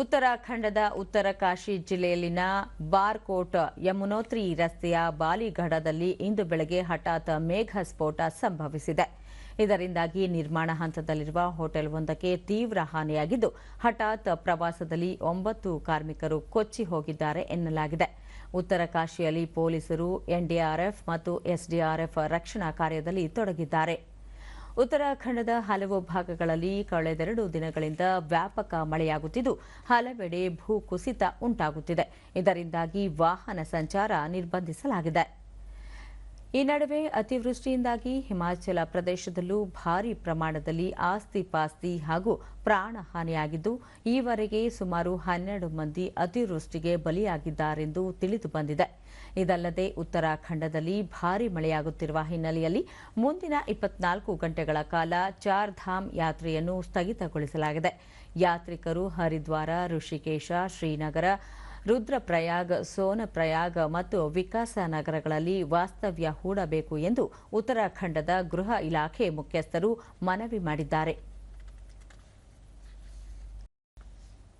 ಉತ್ತರಾಖಂಡದ ಉತ್ತರ ಕಾಶಿ ಜಿಲ್ಲೆಯಲ್ಲಿನ ಬಾರ್ಕೋಟ್ ಯಮುನೋತ್ರಿ ರಸ್ತೆಯ ಬಾಲಿಘಡದಲ್ಲಿ ಇಂದು ಬೆಳಗ್ಗೆ ಹಠಾತ್ ಮೇಘ ಸ್ಫೋಟ ಸಂಭವಿಸಿದೆ. ಇದರಿಂದಾಗಿ ನಿರ್ಮಾಣ ಹಂತದಲ್ಲಿರುವ ಹೋಟೆಲ್ ಒಂದಕ್ಕೆ ತೀವ್ರ ಹಾನಿಯಾಗಿದ್ದು, ಹಠಾತ್ ಪ್ರವಾಸದಲ್ಲಿ ಒಂಬತ್ತು ಕಾರ್ಮಿಕರು ಕೊಚ್ಚಿ ಹೋಗಿದ್ದಾರೆ ಎನ್ನಲಾಗಿದೆ. ಉತ್ತರ ಕಾಶಿಯಲ್ಲಿ ಪೊಲೀಸರು ಎನ್ಡಿಆರ್ಎಫ್ ಮತ್ತು ಎಸ್ಡಿಆರ್ಎಫ್ ರಕ್ಷಣಾ ಕಾರ್ಯದಲ್ಲಿ ತೊಡಗಿದ್ದಾರೆ. ಉತ್ತರಾಖಂಡದ ಹಲವು ಭಾಗಗಳಲ್ಲಿ ಕಳೆದೆರಡು ದಿನಗಳಿಂದ ವ್ಯಾಪಕ ಮಳೆಯಾಗುತ್ತಿದ್ದು ಹಲವೆಡೆ ಭೂಕುಸಿತ ಉಂಟಾಗುತ್ತಿದೆ. ಇದರಿಂದಾಗಿ ವಾಹನ ಸಂಚಾರ ನಿರ್ಬಂಧಿಸಲಾಗಿದೆ. ಈ ನಡುವೆ ಅತಿವೃಷ್ಟಿಯಿಂದಾಗಿ ಹಿಮಾಚಲ ಪ್ರದೇಶದಲ್ಲೂ ಭಾರಿ ಪ್ರಮಾಣದಲ್ಲಿ ಆಸ್ತಿ ಪಾಸ್ತಿ ಹಾಗೂ ಪ್ರಾಣ ಹಾನಿಯಾಗಿದ್ದು ಈವರೆಗೆ ಸುಮಾರು ಹನ್ನೆರಡು ಮಂದಿ ಅತಿವೃಷ್ಟಿಗೆ ಬಲಿಯಾಗಿದ್ದಾರೆಂದು ತಿಳಿದು ಬಂದಿದೆ. ಇದಲ್ಲದೆ ಉತ್ತರಾಖಂಡದಲ್ಲಿ ಭಾರಿ ಮಳೆಯಾಗುತ್ತಿರುವ ಹಿನ್ನೆಲೆಯಲ್ಲಿ ಮುಂದಿನ ಇಪ್ಪತ್ನಾಲ್ಕು ಗಂಟೆಗಳ ಕಾಲ ಚಾರ್ ಧಾಮ್ ಯಾತ್ರೆಯನ್ನು ಸ್ಥಗಿತಗೊಳಿಸಲಾಗಿದೆ. ಯಾತ್ರಿಕರು ಹರಿದ್ವಾರ, ಋಷಿಕೇಶ, ಶ್ರೀನಗರ ರುದ್ರಪ್ರಯಾಗ್ ಸೋನಪ್ರಯಾಗ್ ಮತ್ತು ವಿಕಾಸ ನಗರಗಳಲ್ಲಿ ವಾಸ್ತವ್ಯ ಹೂಡಬೇಕು ಎಂದು ಉತ್ತರಾಖಂಡದ ಗೃಹ ಇಲಾಖೆ ಮುಖ್ಯಸ್ಥರು ಮನವಿ ಮಾಡಿದ್ದಾರೆ.